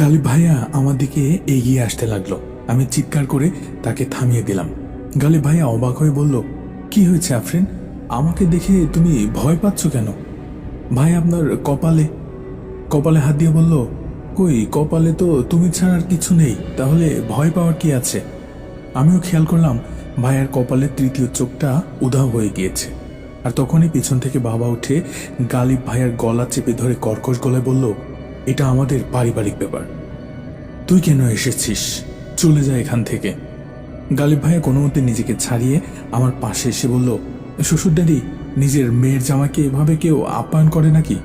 গালিব ভাইয়া আমার দিকে এগিয়ে আসতে লাগল। আমি চিৎকার করে তাকে থামিয়ে দিলাম। গালিব ভাইয়া অবাক হয়ে বলল, কি হয়েছে আফরিন? আমাকে দেখে তুমি ভয় পাচ্ছ কেন? ভাই আপনার কপালে কপালে হাত দিয়ে বলল, কই, কপালে তো তুমি ছাড়ার কিছু নেই, তাহলে ভয় পাওয়ার কি আছে? আমিও খেয়াল করলাম, ভাইয়ার কপালের তৃতীয় চোখটা উধাও হয়ে গিয়েছে। আর তখনই পিছন থেকে বাবা উঠে গালিব ভাইয়ার গলা চেপে ধরে কর্কশ গলায় বলল এটা আমাদের পারিবারিক ব্যাপার। তুই কেন এসেছিস? চলে যা এখান থেকে। গালিব ভাইয়া কোনো মতে নিজেকে ছাড়িয়ে আমার পাশে এসে বলল, শ্বশুর ড্যাডি নিজের মেয়ের জামাকে এভাবে কেউ আপ্যায়ন করে নাকি?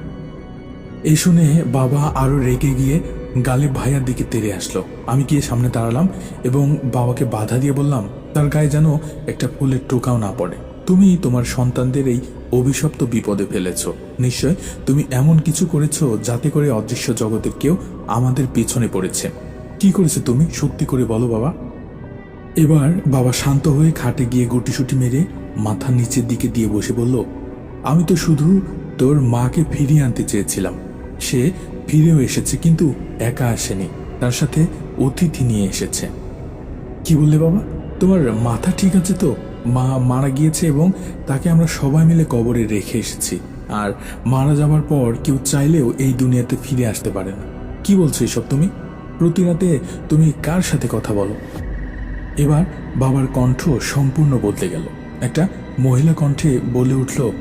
এই শুনে বাবা আরও রেগে গিয়ে গালিব ভাইয়ার দিকে তেড়ে আসলো। আমি গিয়ে সামনে দাঁড়ালাম এবং বাবাকে বাধা দিয়ে বললাম, তার গায়ে যেন একটা ফুলের টোকাও না পড়ে। তুমি তোমার সন্তানদের এই অভিশপ্ত বিপদে ফেলেছ। নিশ্চয় তুমি এমন কিছু করেছ যাতে করে অদৃশ্য জগতের কেউ আমাদের পেছনে পড়েছে। কি করেছ তুমি? সত্যি করে বলো, বাবা। এবার বাবা শান্ত হয়ে খাটে গিয়ে গুটিসুটি মেরে মাথা নিচের দিকে দিয়ে বসে বলল, আমি তো শুধু তোর মাকে ফিরিয়ে আনতে চেয়েছিলাম। সে ফিরেও এসেছে কিন্তু একা আসেনি। তার সাথে অতিথি নিয়ে এসেছে। কি বললে বাবা? তোমার মাথা ঠিক আছে তো? মা মারা গিয়েছে এবং তাকে আমরা সবাই মিলে কবরে রেখে এসেছি। আর মারা যাবার পর কেউ চাইলেও এই দুনিয়াতে ফিরে আসতে পারে না। কি বলছো এসব তুমি? প্রতি রাতে তুমি কার সাথে কথা বলো? এবার বাবার কণ্ঠ সম্পূর্ণ বদলে গেল। একটা মহিলা কণ্ঠে বলে উঠল,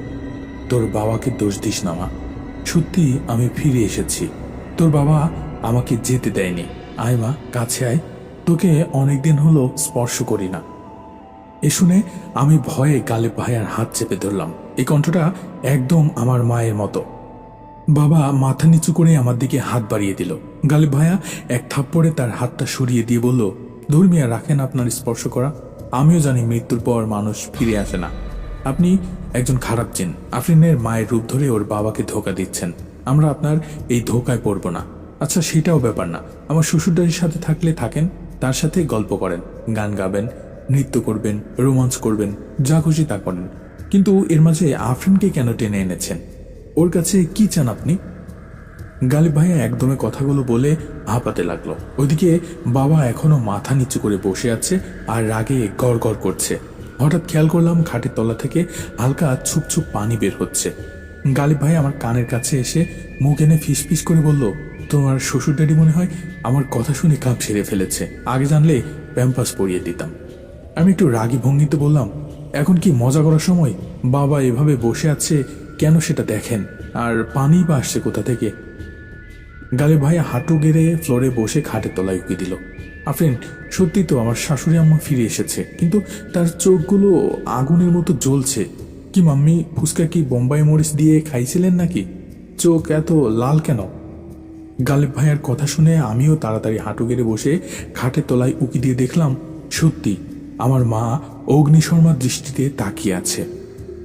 তোর বাবাকে দোষ দিস না মা। সত্যি আমি ফিরে এসেছি। তোর বাবা আমাকে যেতে দেয়নি। আয় মা, কাছে আয়। তোকে অনেকদিন হলো স্পর্শ করি না। এ শুনে আমি ভয়ে গালে ভাইয়ার হাত চেপে ধরলাম। এই কণ্ঠটা একদম আমার মায়ের মতো। বাবা মাথা নিচু করে আমার দিকে হাত বাড়িয়ে দিল। গালিব ভাইয়া এক থাপ্পড়ে তার হাতটা সরিয়ে দিয়ে বলল ধর্মিয়া রাখেন আপনার স্পর্শ করা। আমিও জানি মৃত্যুর পর মানুষ ফিরে আসে না। আপনি একজন খারাপ জিন। আফরিনের মায়ের রূপ ধরে ওর বাবাকে ধোকা দিচ্ছেন। আমরা আপনার এই ধোকায় পড়ব না। আচ্ছা সেটাও ব্যাপার না। আমার শ্বশুরদারির সাথে থাকলে থাকেন, তার সাথে গল্প করেন, গান গাবেন নৃত্য করবেন রোমাঞ্চ করবেন, যা খুশি তা করেন। কিন্তু এর মাঝে আফরিনকে কেন টেনে এনেছেন? ওর কাছে কি চান আপনি? গালিব ভাইয়া একদমে কথাগুলো বলে হাঁপাতে লাগল। ওইদিকে বাবা এখনও মাথা নিচু করে বসে আছে আর রাগে গড় করছে। হঠাৎ খেয়াল করলাম খাটের তলা থেকে হালকা ছুপ ছুপ পানি বের হচ্ছে। গালিব ভাই আমার কানের কাছে এসে মুখ এনে ফিস ফিস করে বলল, তোমার শ্বশুর ড্যাডি মনে হয় আমার কথা শুনে কাপ ছেড়ে ফেলেছে। আগে জানলে প্যাম্পাস পরিয়ে দিতাম। আমি একটু রাগী ভঙ্গিতে বললাম, এখন কি মজা করার সময়? বাবা এভাবে বসে আছে, কেন সেটা দেখেন? আর পানি বা আসছে কোথা থেকে? গালে ভাই হাঁটু গেড়ে ফ্লোরে বসে খাটের তলায় উকি দিল। আফরিন সত্যি তো আমার শাশুড়ি আম্মা ফিরে এসেছে, কিন্তু তার চোখগুলো আগুনের মতো জ্বলছে। কি মাম্মি, ফুচকা কি বোম্বাই মরিচ দিয়ে খাইছিলেন নাকি? চোখ এত লাল কেন? গালেব ভাইয়ার কথা শুনে আমিও তাড়াতাড়ি হাঁটু গেড়ে বসে খাটের তলায় উকি দিয়ে দেখলাম, সত্যি আমার মা অগ্নিশর্মার দৃষ্টিতে তাকিয়ে আছে।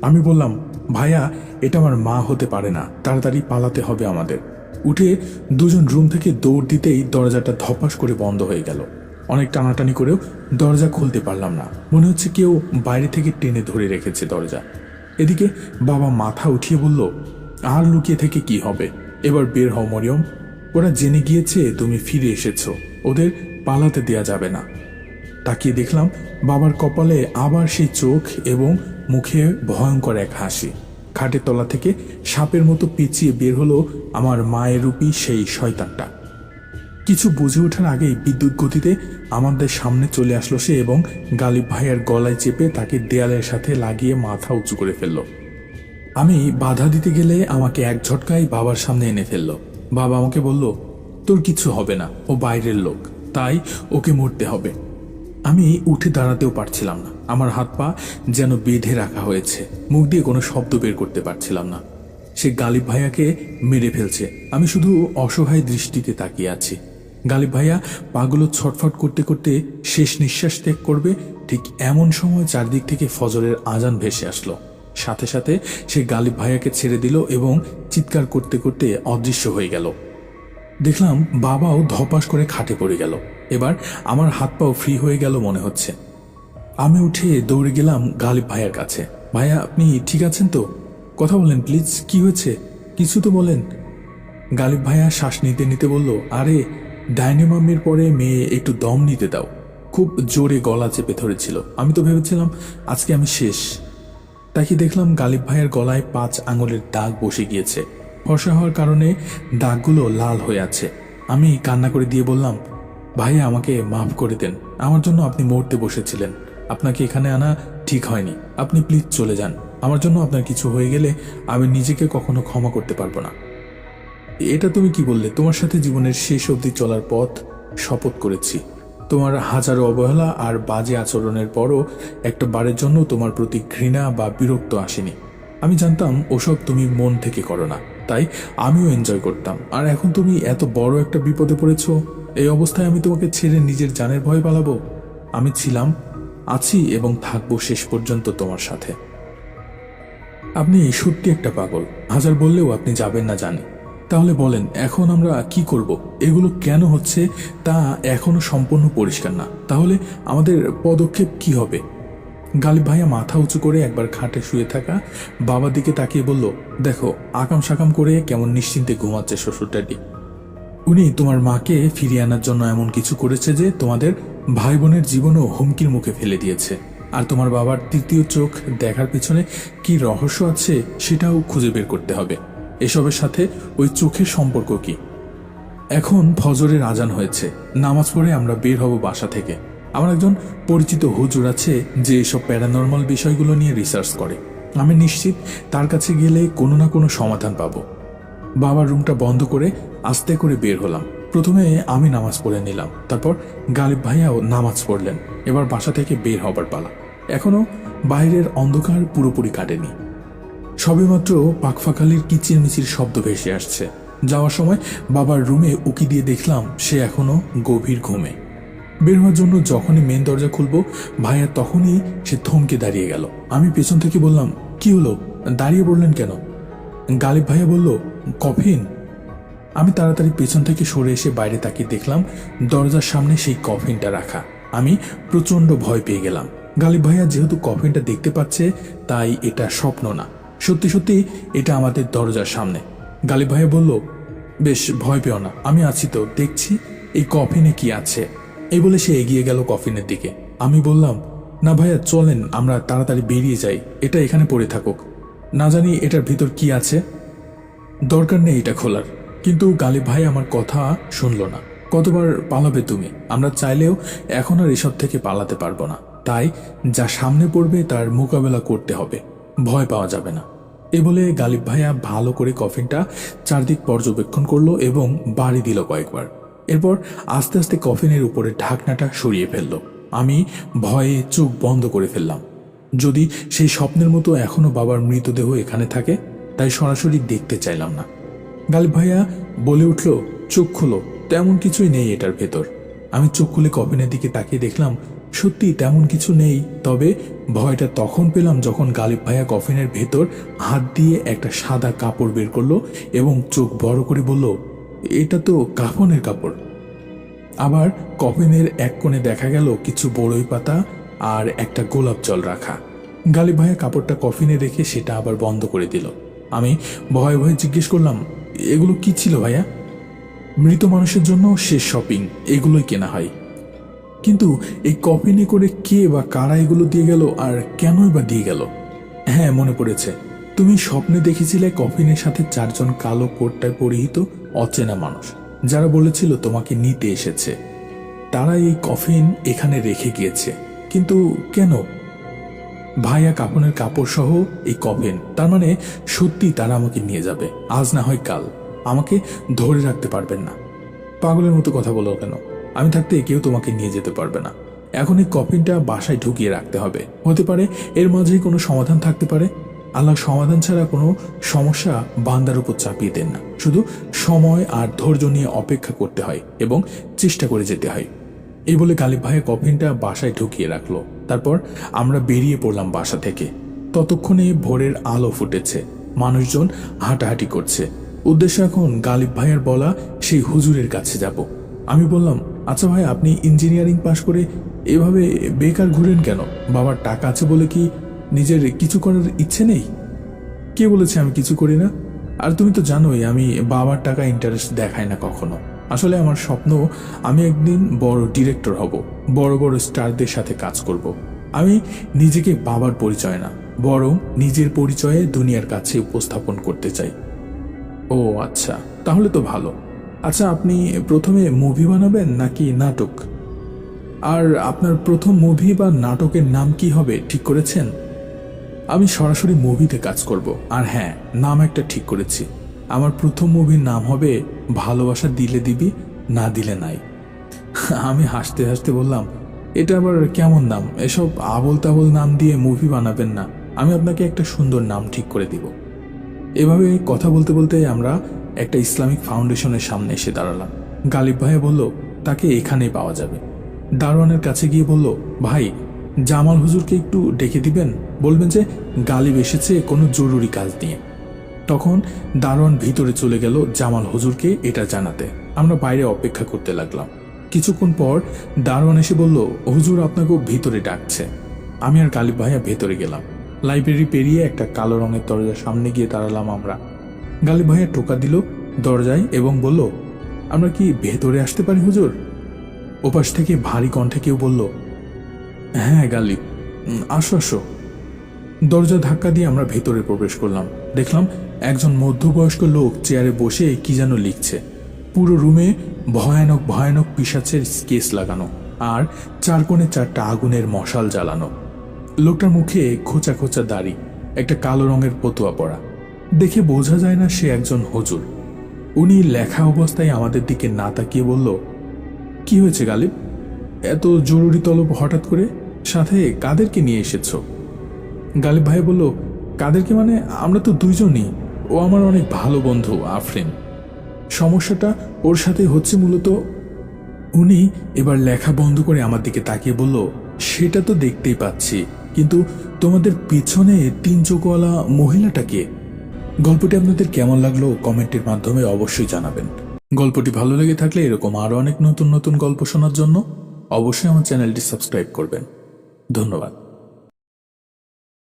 আমি বললাম, ভাইয়া, এটা আমার মা হতে পারে না। তাড়াতাড়ি পালাতে হবে আমাদের। উঠে দুজন রুম থেকে দৌড় দিতেই দরজাটা ধপাস করে বন্ধ হয়ে গেল। অনেক টানাটানি করেও দরজা খুলতে পারলাম না। মনে হচ্ছে কেউ বাইরে থেকে টেনে ধরে রেখেছে দরজা। এদিকে বাবা মাথা উঠিয়ে বলল, আর লুকিয়ে থেকে কি হবে? এবার বের হও মরিয়ম। ওরা জেনে গিয়েছে তুমি ফিরে এসেছ। ওদের পালাতে দেয়া যাবে না। তাকিয়ে দেখলাম বাবার কপালে আবার সেই চোখ এবং মুখে ভয়ঙ্কর এক হাসি। খাটের তলা থেকে সাপের মতো পিছিয়ে বের হলো আমার মায়ের রূপী সেই শয়তানটা। কিছু বুঝে ওঠার আগেই বিদ্যুৎ গতিতে আমাদের সামনে চলে আসলো সে এবং গালিব ভাইয়ের গলায় চেপে তাকে দেয়ালের সাথে লাগিয়ে মাথা উঁচু করে ফেলল। আমি বাধা দিতে গেলে আমাকে এক ঝটকায় বাবার সামনে এনে ফেলল। বাবা আমাকে বলল, তোর কিছু হবে না, ও বাইরের লোক, তাই ওকে মরতে হবে। আমি উঠে দাঁড়াতেও পারছিলাম না। আমার হাত পা যেন বেঁধে রাখা হয়েছে। মুখ দিয়ে কোনো শব্দ বের করতে পারছিলাম না। সে গালিব ভাইয়াকে মেরে ফেলছে। আমি শুধু অসহায় দৃষ্টিতে তাকিয়ে আছি। গালিব ভাইয়া পাগুলো ছটফট করতে করতে শেষ নিঃশ্বাস ত্যাগ করবে, ঠিক এমন সময় চারদিক থেকে ফজরের আজান ভেসে আসলো। সাথে সাথে সে গালিব ভাইয়াকে ছেড়ে দিল এবং চিৎকার করতে করতে অদৃশ্য হয়ে গেল। দেখলাম বাবাও ধপাস করে খাটে পড়ে গেল। এবার আমার হাত পাও ফ্রি হয়ে গেল মনে হচ্ছে। আমি উঠে দৌড়ে গেলাম গালিব ভাইয়ের কাছে। ভাইয়া, আপনি ঠিক আছেন তো? কথা বলেন প্লিজ কি হয়েছে? কিছু তো বলেন। গালিব ভাইয়া শ্বাস নিতে নিতে বলল, আরে ডাইনেমামের পরে মেয়ে একটু দম নিতে দাও। খুব জোরে গলা চেপে ধরেছিল। আমি তো ভেবেছিলাম, আজকে আমি শেষ। তাকে দেখলাম গালিব ভাইয়ের গলায় পাঁচ আঙুলের দাগ বসে গিয়েছে। ফর্সা হওয়ার কারণে দাগগুলো লাল হয়ে আছে। আমি কান্না করে দিয়ে বললাম ভাই আমাকে মাফ করে দেন। আমার জন্য আপনি মরতে বসেছিলেন। আপনাকে এখানে আনা ঠিক হয়নি। আপনি প্লিজ চলে যান। আমার জন্য আপনার কিছু হয়ে গেলে আমি নিজেকে কখনো ক্ষমা করতে পারব না। এটা তুমি কি বললে? তোমার সাথে জীবনের শেষ অবধি চলার পথ শপথ করেছি। তোমার হাজারো অবহেলা আর বাজে আচরণের পরও একটা বারের জন্য তোমার প্রতি ঘৃণা বা বিরক্ত আসেনি। আমি জানতাম ওসব তুমি মন থেকে করো না। তাই আমিও এনজয় করতাম। আর এখন তুমি এত বড় একটা বিপদে পড়েছ, এই অবস্থায় আমি তোমাকে ছেড়ে নিজের জানের ভয় পালাবো। আমি ছিলাম, আছি এবং থাকব শেষ পর্যন্ত তোমার সাথে। আপনি সত্যি একটা পাগল। হাজার বললেও আপনি যাবেন না জানি। তাহলে বলেন, এখন আমরা কি করব? এগুলো কেন হচ্ছে তা এখনও সম্পূর্ণ পরিষ্কার না। তাহলে আমাদের পদক্ষেপ কি হবে? গালিব ভাইয়া মাথা উঁচু করে একবার খাটে শুয়ে থাকা বাবার দিকে তাকিয়ে বলল, দেখো আকাম সাকাম করে কেমন নিশ্চিন্তে ঘুমাচ্ছে শ্বশুরটাটি। উনি তোমার মাকে ফিরিয়ে আনার জন্য এমন কিছু করেছে যে তোমাদের ভাই বোনের জীবনও হুমকির মুখে ফেলে দিয়েছে। আর তোমার বাবার তৃতীয় চোখ দেখার পিছনে কি রহস্য আছে সেটাও খুঁজে বের করতে হবে। এসবের সাথে ওই চোখের সম্পর্ক কি? এখন ফজরের আজান হয়েছে। নামাজ পড়ে আমরা বের হব বাসা থেকে। আমার একজন পরিচিত হুজুর আছে যে এসব প্যারানর্মাল বিষয়গুলো নিয়ে রিসার্চ করে। আমি নিশ্চিত তার কাছে গেলে কোনো না কোনো সমাধান পাবো। বাবার রুমটা বন্ধ করে আস্তে করে বের হলাম। প্রথমে আমি নামাজ পড়ে নিলাম, তারপর গালিব ভাইয়াও নামাজ পড়লেন। এবার বাসা থেকে বের হবার পালা। এখনও বাইরের অন্ধকার পুরোপুরি কাটেনি। সবেমাত্র পাকফাকালির কিচিরমিচির শব্দ ভেসে আসছে। যাওয়ার সময় বাবার রুমে উকি দিয়ে দেখলাম সে এখনও গভীর ঘুমে। বের হওয়ার জন্য যখনই মেন দরজা খুলবো, ভাইয়া তখনই সে থমকে দাঁড়িয়ে গেল। আমি পেছন থেকে বললাম, কি হলো? দাঁড়িয়ে বললেন কেন? গালিব ভাইয়া বলল, কফিন। আমি তাড়াতাড়ি পেছন থেকে সরে এসে বাইরে তাকিয়ে দেখলাম, দরজার সামনে সেই কফিনটা রাখা। আমি প্রচণ্ড ভয় পেয়ে গেলাম। গালিব ভাইয়া যেহেতু কফিনটা দেখতে পাচ্ছে, তাই এটা স্বপ্ন না। সত্যি সত্যি, এটা আমাদের দরজার সামনে। গালিব ভাইয়া বলল, বেশ, ভয় পেও না। আমি আছি তো, দেখছি এই কফিনে কি আছে। এই বলে সে এগিয়ে গেল কফিনের দিকে। আমি বললাম, না ভাইয়া, চলেন, আমরা তাড়াতাড়ি বেরিয়ে যাই। এটা এখানে পড়ে থাকুক। না জানি এটার ভিতর কি আছে। দরকার নেই এটা খোলার। কিন্তু গালিব ভাই আমার কথা শুনলো না। কতবার পালাবে তুমি? আমরা চাইলেও এখন আর এসব থেকে পালাতে পারব না। তাই যা সামনে পড়বে তার মোকাবেলা করতে হবে। ভয় পাওয়া যাবে না। এ বলে গালিব ভাইয়া ভালো করে কফিনটা চারদিক পর্যবেক্ষণ করল এবং বাড়ি দিল কয়েকবার। এরপর আস্তে আস্তে কফিনের উপরে ঢাকনাটা সরিয়ে ফেলল। আমি ভয়ে চোখ বন্ধ করে ফেললাম। যদি সেই স্বপ্নের মতো এখনও বাবার মৃতদেহ এখানে থাকে, তাই সরাসরি দেখতে চাইলাম না। গালিব ভাইয়া বলে উঠল, চোখ খুলো, তেমন কিছুই নেই এটার ভেতর। আমি চোখ খুলে কফিনের দিকে তাকিয়ে দেখলাম, সত্যি তেমন কিছু নেই। তবে ভয়টা তখন পেলাম যখন গালিব ভাইয়া কফিনের ভেতর হাত দিয়ে একটা সাদা কাপড় বের করল এবং চোখ বড় করে বলল এটা তো কাফনের কাপড়। আবার কফিনের এক কোণে দেখা গেল কিছু বড়ই পাতা আর একটা গোলাপ জল রাখা। গালিব ভাইয়া কাপড়টা কফিনে রেখে সেটা আবার বন্ধ করে দিল। আমি ভয়ে ভয়ে জিজ্ঞেস করলাম, এগুলো কি ছিল ভাইয়া? মৃত মানুষের জন্য শেষ শপিং এগুলোই কেনা হয়। কিন্তু এই কফিনে করে কে বা কারা এগুলো দিয়ে গেল আর কেনই বা দিয়ে গেল? হ্যাঁ মনে পড়েছে। তুমি স্বপ্নে দেখেছিলে কফিনের সাথে চারজন কালো কোটটায় পরিহিত অচেনা মানুষ, যারা বলেছিল তোমাকে নিতে এসেছে। তারা এই কফিন এখানে রেখে গিয়েছে। কিন্তু কেন? ভাইয়া কাপনের কাপড় সহ এই কফিন, তার মানে সত্যি তারা আমাকে নিয়ে যাবে। আজ না হয় কাল। আমাকে ধরে রাখতে পারবেন না। পাগলের মতো কথা বলো কেন? আমি থাকতে কেউ তোমাকে নিয়ে যেতে পারবে না। এখন এই কফিনটা বাসায় ঢুকিয়ে রাখতে হবে। হতে পারে এর মাঝেই কোনো সমাধান থাকতে পারে। আল্লাহ সমাধান ছাড়া কোনো সমস্যা বান্দার উপর চাপিয়ে দেন না। শুধু সময় আর ধৈর্য নিয়ে অপেক্ষা করতে হয় এবং চেষ্টা করে যেতে হয়। এই বলে গালিব ভাইয়ের কফিনটা বাসায় ঢুকিয়ে রাখল। তারপর আমরা বেরিয়ে পড়লাম বাসা থেকে। ততক্ষণে ভোরের আলো ফুটেছে। মানুষজন হাঁটাহাঁটি করছে। উদ্দেশ্য এখন গালিব ভাইয়ের বলা সেই হুজুরের কাছে যাব। আমি বললাম আচ্ছা ভাই, আপনি ইঞ্জিনিয়ারিং পাশ করে এভাবে বেকার ঘুরেন কেন? বাবার টাকা আছে বলে কি নিজের কিছু করার ইচ্ছে নেই? কে বলেছে আমি কিছু করি না? আর তুমি তো জানোই, আমি বাবার টাকা ইন্টারেস্ট দেখাই না কখনো। আসলে আমার স্বপ্ন, আমি একদিন বড় ডিরেক্টর হব, বড় বড় স্টারদের সাথে কাজ করব। আমি নিজেকে বাবার পরিচয় না, বরং নিজের পরিচয়ে দুনিয়ার কাছে উপস্থাপন করতে চাই। ও আচ্ছা তাহলে তো ভালো। আচ্ছা আপনি প্রথমে মুভি বানাবেন নাকি নাটক? আর আপনার প্রথম মুভি বা নাটকের নাম কি হবে, ঠিক করেছেন? আমি সরাসরি মুভিতে কাজ করব। আর হ্যাঁ নাম একটা ঠিক করেছি। আমার প্রথম মুভির নাম হবে ভালোবাসা দিলে দিবি, না দিলে নাই। আমি হাসতে হাসতে বললাম, এটা আবার কেমন নাম? এসব আবল তাবল নাম দিয়ে মুভি বানাবেন না। আমি আপনাকে একটা সুন্দর নাম ঠিক করে দিব। এভাবে কথা বলতে বলতে আমরা একটা ইসলামিক ফাউন্ডেশনের সামনে এসে দাঁড়ালাম। গালিব ভাইয়া বলল, তাকে এখানেই পাওয়া যাবে। দারোয়ানের কাছে গিয়ে বলল, ভাই জামাল হুজুরকে একটু ডেকে দিবেন? বলবেন যে, গালিব এসেছে, কোনো জরুরি কাজ নিয়ে তখন দারোয়ান ভিতরে চলে গেল জামাল হুজুরকে এটা জানাতে। আমরা বাইরে অপেক্ষা করতে লাগলাম। কিছুক্ষণ পর দারোয়ান এসে বলল, হুজুর আপনাকেও ভিতরে ডাকছে। আমি আর গালিব ভাইয়া ভেতরে গেলাম। লাইব্রেরি পেরিয়ে একটা কালো রঙের দরজার সামনে গিয়ে দাঁড়ালাম আমরা। গালিব ভাইয়া টোকা দিল দরজায় এবং বলল, আমরা কি ভেতরে আসতে পারি হুজুর? ওপাশ থেকে ভারী কণ্ঠে কেউ বলল হ্যাঁ গালিব আসো আসো। দরজা ধাক্কা দিয়ে আমরা ভেতরে প্রবেশ করলাম। দেখলাম একজন মধ্যবয়স্ক লোক চেয়ারে বসে কি যেন লিখছে। পুরো রুমে ভয়ানক ভয়ানক পিসাচের স্কেচ লাগানো আর চার কোণে চারটা আগুনের মশাল জ্বালানো। লোকটার মুখে খোঁচা খোঁচা দাড়ি, একটা কালো রঙের পতুয়া পড়া দেখে বোঝা যায় না সে একজন হুজুর। উনি লেখা অবস্থায় আমাদের দিকে না তাকিয়ে বলল, কি হয়েছে গালিব? এত জরুরি তলব হঠাৎ করে? সাথে কাদেরকে নিয়ে এসেছ? গালিব ভাই বলল, কাদেরকে মানে আমরা তো দুইজনই। ও আমার অনেক ভালো বন্ধু, আফরিন। সমস্যাটা ওর সাথে হচ্ছে মূলত। উনি এবার লেখা বন্ধ করে আমার দিকে তাকিয়ে বলল, সেটা তো দেখতেই পাচ্ছি, কিন্তু তোমাদের পিছনে তিন চোখওয়ালা মহিলাটাকে গল্পটি আপনাদের কেমন লাগল কমেন্টের মাধ্যমে অবশ্যই জানাবেন। গল্পটি ভালো লেগে থাকলে এরকম আরও অনেক নতুন নতুন গল্প শোনার জন্য অবশ্যই আমার চ্যানেলটি সাবস্ক্রাইব করবেন। ধন্যবাদ।